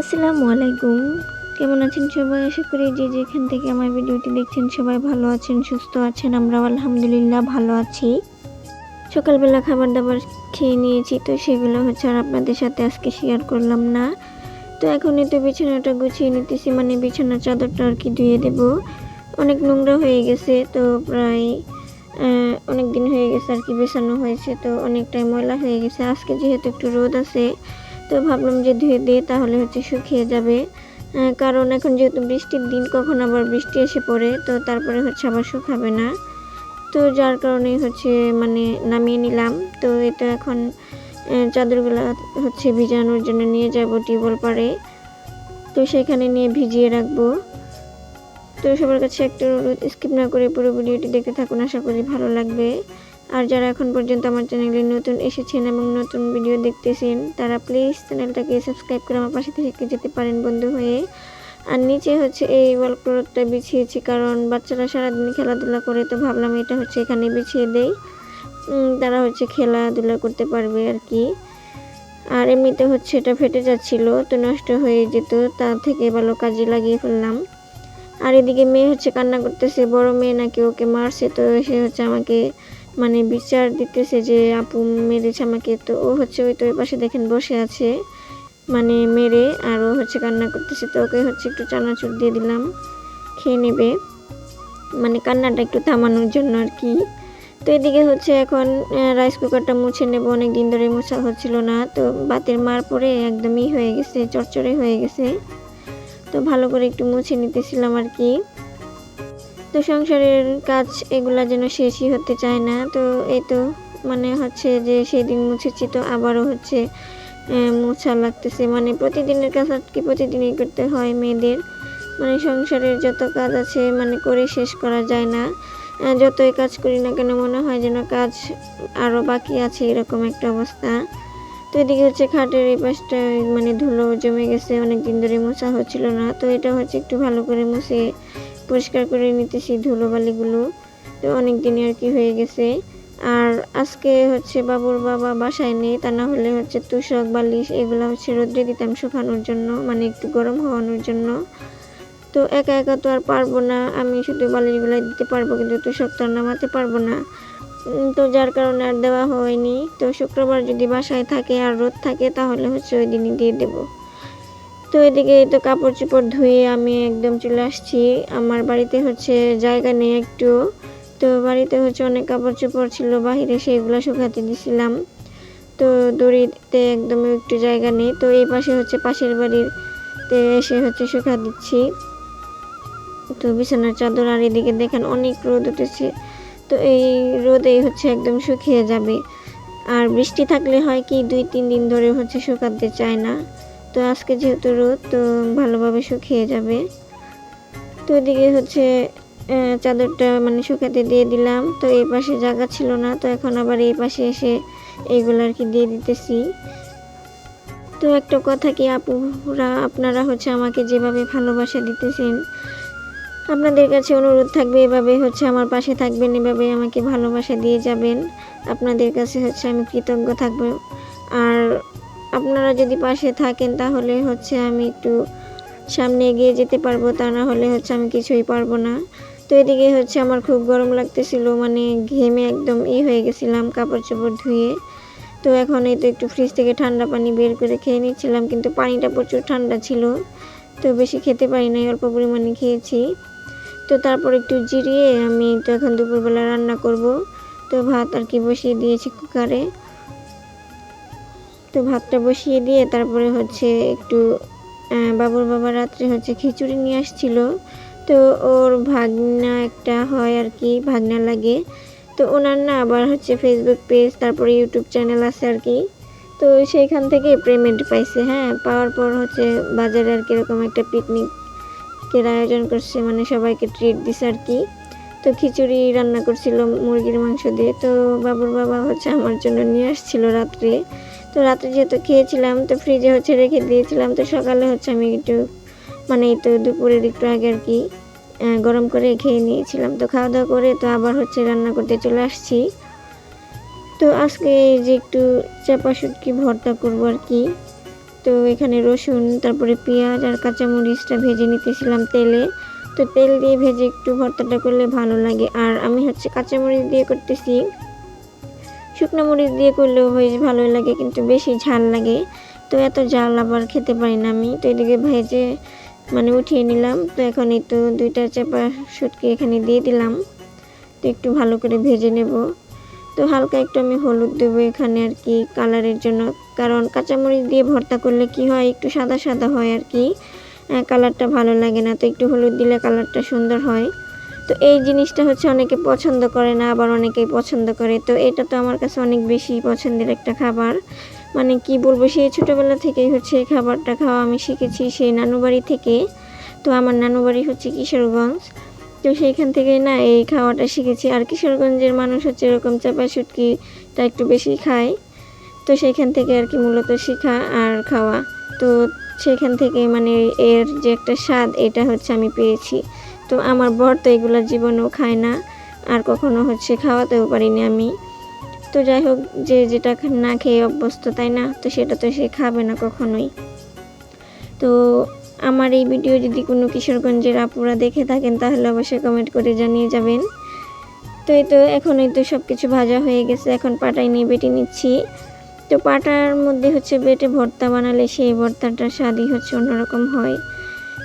আসসালামু আলাইকুম। কেমন আছেন সবাই? আশা করি যে যেখান থেকে আমার ভিডিওটি দেখছেন সবাই ভালো আছেন, সুস্থ আছেন, আমরাও আলহামদুলিল্লাহ ভালো আছি। সকালবেলা খাবার দাবার খেয়ে নিয়েছি, তো সেগুলো হচ্ছে আর আপনাদের সাথে আজকে শেয়ার করলাম না। তো এখনই তো বিছানাটা গুছিয়ে নিতেছি মানে বিছানার চাদরটা আর কি ধুয়ে দেব। অনেক নোংরা হয়ে গেছে, তো প্রায় অনেক দিন হয়ে গেছে আর কি বেছানো হয়েছে, তো অনেকটাই ময়লা হয়ে গেছে। আজকে যেহেতু একটু রোদ আছে তো ভাবলাম যে ধুয়ে দিয়ে তাহলে হচ্ছে শুকিয়ে যাবে। কারণ এখন যেহেতু বৃষ্টির দিন, কখন আবার বৃষ্টি এসে পড়ে, তো তারপরে হচ্ছে আবার শুকাবে না। তো যার কারণে হচ্ছে মানে নামিয়ে নিলাম। তো এটা এখন চাদরগুলো হচ্ছে ভিজানোর জন্য নিয়ে যাব টিউবওয়েল পাড়ে। তো সেখানে নিয়ে ভিজিয়ে রাখব। তো সবার কাছে একটা অনুরোধ, স্কিপ না করে পুরো ভিডিওটি দেখতে থাকুন। আশা করি ভালো লাগবে। আর যারা এখন পর্যন্ত আমার চ্যানেলে নতুন এসেছেন এবং নতুন ভিডিও দেখতেছেন, তারা প্লিজ চ্যানেলটাকে সাবস্ক্রাইব করে আমার পাশে থেকে যেতে পারেন বন্ধু হয়ে। আর নিচে হচ্ছে এই ওয়াল ক্লথটা বিছিয়েছি কারণ বাচ্চারা সারাদিন খেলাধুলা করে, তো ভাবলাম এটা হচ্ছে এখানে বিছিয়ে দেই। তারা হচ্ছে খেলাধুলা করতে পারবে আর কি। আর এমনিতে হচ্ছে এটা ফেটে যাচ্ছিল, তো নষ্ট হয়ে যেত, তা থেকে ভালো কাজে লাগিয়ে ফেললাম। আর এদিকে মেয়ে হচ্ছে কান্না করতেছে, বড় মেয়ে নাকি ওকে মারছে, তো সে হচ্ছে আমাকে মানে বিচার দিতেছে যে আপু মেরেছে আমাকে, তো ও হচ্ছে ওই তো ওই পাশে দেখেন বসে আছে। মানে মেরে আর ও হচ্ছে কান্না করতেছে, তো ওকে হচ্ছে একটু চানাচুর দিয়ে দিলাম, খেয়ে নেবে। মানে কান্নাটা একটু থামানোর জন্য আর কি। তো এদিকে হচ্ছে এখন রাইস কুকারটা মুছে নেব অনেক দিন ধরে মোছা হচ্ছিল না, তো বাতের মার পরে একদমই হয়ে গেছে চরচরে হয়ে গেছে। তো ভালো করে একটু মুছে নিতেছিলাম আর কি। তো সংসারের কাজ এগুলা যেন শেষই হতে চায় না। তো এই তো মানে হচ্ছে যে সেই দিন মুছেছি তো আবারও হচ্ছে মোছা লাগতেছে। মানে প্রতিদিনের কাজ আর কি প্রতিদিনই করতে হয় মেয়েদের। মানে সংসারের যত কাজ আছে মানে করে শেষ করা যায় না। যতই কাজ করি না কেন মনে হয় যেন কাজ আরও বাকি আছে এরকম একটা অবস্থা। তো এদিকে হচ্ছে খাটের এই পাশটা মানে ধুলো জমে গেছে অনেক দিন ধরে মোছা হচ্ছিল না। তো এটা হচ্ছে একটু ভালো করে মুছে পরিষ্কার করে নিতেছি ধুলোবালিগুলো তো অনেক দিনই আর কি হয়ে গেছে। আর আজকে হচ্ছে বাবুর বাবা বাসায় নেই, তা না হলে হচ্ছে তুষক বালিশ এগুলো হচ্ছে রোদ্রে দিতাম শুকানোর জন্য মানে একটু গরম হওয়ানোর জন্য। তো একা একা তো আর পারব না, আমি শুধু বালিশগুলো দিতে পারব, কিন্তু তুষক তো নামাতে পারব না। তো যার কারণে আর দেওয়া হয়নি, তো শুক্রবার যদি বাসায় থাকে আর রোদ থাকে, তাহলে হচ্ছে ওই দিনই দিয়ে দেবো। তো এদিকে তো কাপড় চোপড় ধুয়ে আমি একদম চলে আসছি। আমার বাড়িতে হচ্ছে জায়গা নেই একটু। তো বাড়িতে হচ্ছে অনেক কাপড় চোপড় ছিল, বাহিরে সেইগুলো শুকাতে দিছিলাম। তো দড়িতে একদম একটু জায়গা নেই। তো এই পাশে হচ্ছে পাশের বাড়ির তে এসে হচ্ছে শুকা দিচ্ছি। তো বিছানার চাদর আর এদিকে দেখেন অনেক রোদ উঠেছে। তো এই রোদেই হচ্ছে একদম শুকিয়ে যাবে। আর বৃষ্টি থাকলে হয় কি, দুই তিন দিন ধরে হচ্ছে শুকাতে চায় না। তো আজকে যেহেতু রোদ, তো ভালোভাবে শুকিয়ে যাবে। তো এদিকে হচ্ছে চাদরটা মানে শুকাতে দিয়ে দিলাম। তো এই পাশে জায়গা ছিল না, তো এখন আবার এই পাশে এসে এইগুলো আর কি দিয়ে দিতেছি। তো একটা কথা কি, আপুরা, আপনারা হচ্ছে আমাকে যেভাবে ভালোবাসা দিতেছেন, আপনাদের কাছে অনুরোধ থাকবে, এভাবে হচ্ছে আমার পাশে থাকবেন, এভাবে আমাকে ভালোবাসা দিয়ে যাবেন। আপনাদের কাছে হচ্ছে আমি কৃতজ্ঞ থাকব। আর আপনারা যদি পাশে থাকেন, তাহলে হচ্ছে আমি একটু সামনে এগিয়ে যেতে পারব। তা না হলে হচ্ছে আমি কিছুই পারব না। তো এদিকে হচ্ছে আমার খুব গরম লাগতেছিল মানে ঘেমে একদম ই হয়ে গেছিলাম কাপড় চোপড় ধুয়ে। তো এখন এই তো একটু ফ্রিজ থেকে ঠান্ডা পানি বের করে খেয়ে নিচ্ছিলাম, কিন্তু পানিটা প্রচুর ঠান্ডা ছিল। তো বেশি খেতে পারি নাই, অল্প পরিমাণে খেয়েছি। তো তারপর একটু জিরিয়ে আমি তো এখন দুপুরবেলা রান্না করব। তো ভাত আর কি বসিয়ে দিয়েছি কুকারে। তো ভাতটা বসিয়ে দিয়ে তারপরে হচ্ছে একটু বাবুর বাবা রাত্রে হচ্ছে খিচুড়ি নিয়ে আসছিল। তো ওর ভাগনা একটা হয় আর কি, ভাগনা লাগে। তো ওনার না আবার হচ্ছে ফেসবুক পেজ তারপরে ইউটিউব চ্যানেল আছে আর কি। তো সেইখান থেকে পেমেন্ট পাইছে হ্যাঁ? পাওয়ার পর হচ্ছে বাজারে আর কীরকম একটা পিকনিকের আয়োজন করছে মানে সবাইকে ট্রিট দিছে আর কি। তো খিচুড়ি রান্না করছিল মুরগির মাংস দিয়ে। তো বাবুর বাবা হচ্ছে আমার জন্য নিয়ে আসছিল রাত্রে। তো রাতে যেহেতু খেয়েছিলাম, তো ফ্রিজে হচ্ছে রেখে দিয়েছিলাম। তো সকালে হচ্ছে আমি একটু মানে তো দুপুরের একটু আগে আর কি গরম করে খেয়ে নিয়েছিলাম। তো খাওয়া দাওয়া করে তো আবার হচ্ছে রান্না করতে চলে আসছি। তো আজকে যে একটু চাপা শুটকি ভর্তা করব আর কি। তো এখানে রসুন, তারপরে পেঁয়াজ আর কাঁচামরিচটা ভেজে নিতেছিলাম তেলে। তো তেল দিয়ে ভেজে একটু ভর্তাটা করলে ভালো লাগে। আর আমি হচ্ছে কাঁচামরিচ দিয়ে করতেছি। শুকনো মরিচ দিয়ে করলেও বেশ ভালোই লাগে, কিন্তু বেশি ঝাল লাগে। তো এত ঝাল আবার খেতে পারি না আমি। তো এদিকে ভেজে মানে উঠিয়ে নিলাম। তো এখন এই তো দুইটা চাপা শুটকি এখানে দিয়ে দিলাম। তো একটু ভালো করে ভেজে নেব। তো হালকা একটু আমি হলুদ দেবো এখানে আর কি কালারের জন্য। কারণ কাঁচামরিচ দিয়ে ভর্তা করলে কি হয়, একটু সাদা সাদা হয় আর কি। কালারটা ভালো লাগে না। তো একটু হলুদ দিলে কালারটা সুন্দর হয়। তো এই জিনিসটা হচ্ছে অনেকে পছন্দ করে না, আবার অনেকেই পছন্দ করে। তো এটা তো আমার কাছে অনেক বেশি পছন্দের একটা খাবার। মানে কি বলব, সেই ছোটোবেলা থেকেই হচ্ছে এই খাবারটা খাওয়া আমি শিখেছি সেই নানু বাড়ি থেকে। তো আমার নানু বাড়ি হচ্ছে কিশোরগঞ্জ। তো সেইখান থেকে না এই খাওয়াটা শিখেছি। আর কিশোরগঞ্জের মানুষ হচ্ছে এরকম চাপা শুটকিটা একটু বেশি খায়। তো সেইখান থেকে আর কি মূলত শেখা আর খাওয়া। তো সেখান থেকে মানে এর যে একটা স্বাদ, এটা হচ্ছে আমি পেয়েছি। তো আমার বর তো এগুলো জীবনেও খায় না, আর কখনো হচ্ছে খাওয়াতেও পারিনি আমি। তো যাই হোক, যে যেটা না খেয়ে অভ্যস্ত তাই না? তো সেটা তো সে খাবে না কখনোই। তো আমার এই ভিডিও যদি কোনো কিশোরগঞ্জের আপুরা দেখে থাকেন, তাহলে অবশ্যই কমেন্ট করে জানিয়ে যাবেন। তো এই তো এখন এই তো সব কিছু ভাজা হয়ে গেছে, এখন পাটাই নিয়ে বেটে নিচ্ছি। তো পাটার মধ্যে হচ্ছে বেটে ভর্তা বানালে সেই ভর্তাটার স্বাদই হচ্ছে অন্যরকম হয়।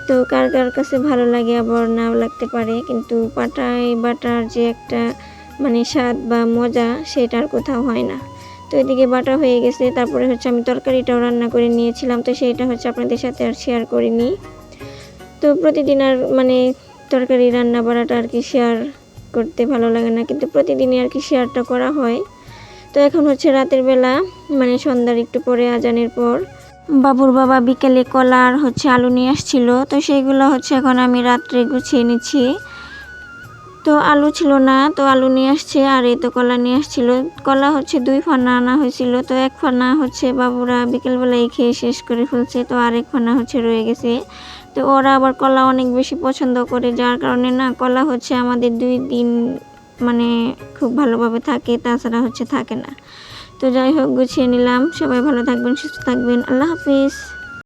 তো কার কার কাছে ভালো লাগে আবার নাও লাগতে পারে, কিন্তু পাটায় বাটার যে একটা মানে স্বাদ বা মজা সেটার কোথাও হয় না। তো এদিকে বাটা হয়ে গেছে, তারপরে হচ্ছে আমি তরকারিটাও রান্না করে নিয়েছিলাম, তো সেইটা হচ্ছে আপনাদের সাথে আর শেয়ার করিনি। তো প্রতিদিন আর মানে তরকারি রান্না বাড়াটা আর কি শেয়ার করতে ভালো লাগে না, কিন্তু প্রতিদিনই আর কি শেয়ারটা করা হয়। তো এখন হচ্ছে রাতের বেলা মানে সন্ধ্যার একটু পরে, আজানের পর বাবুর বাবা বিকেলে কলার হচ্ছে আলু নিয়ে আসছিল, তো সেইগুলো হচ্ছে এখন আমি রাত্রে গুছিয়ে নিচ্ছি। তো আলু ছিল না, তো আলু নিয়ে আসছে আর এই তো কলা নিয়ে আসছিল। কলা হচ্ছে দুই ফানা আনা হয়েছিল, তো এক ফানা হচ্ছে বাবুরা বিকেলবেলায় খেয়ে শেষ করে ফেলছে, তো আরেক ফানা হচ্ছে রয়ে গেছে। তো ওরা আবার কলা অনেক বেশি পছন্দ করে, যার কারণে না কলা হচ্ছে আমাদের দুই দিন মানে খুব ভালোভাবে থাকে, তাছাড়া হচ্ছে থাকে না। তো যাই হোক গুছিয়ে নিলাম। সবাই ভালো থাকবেন সুস্থ থাকবেন। আল্লাহ হাফিজ।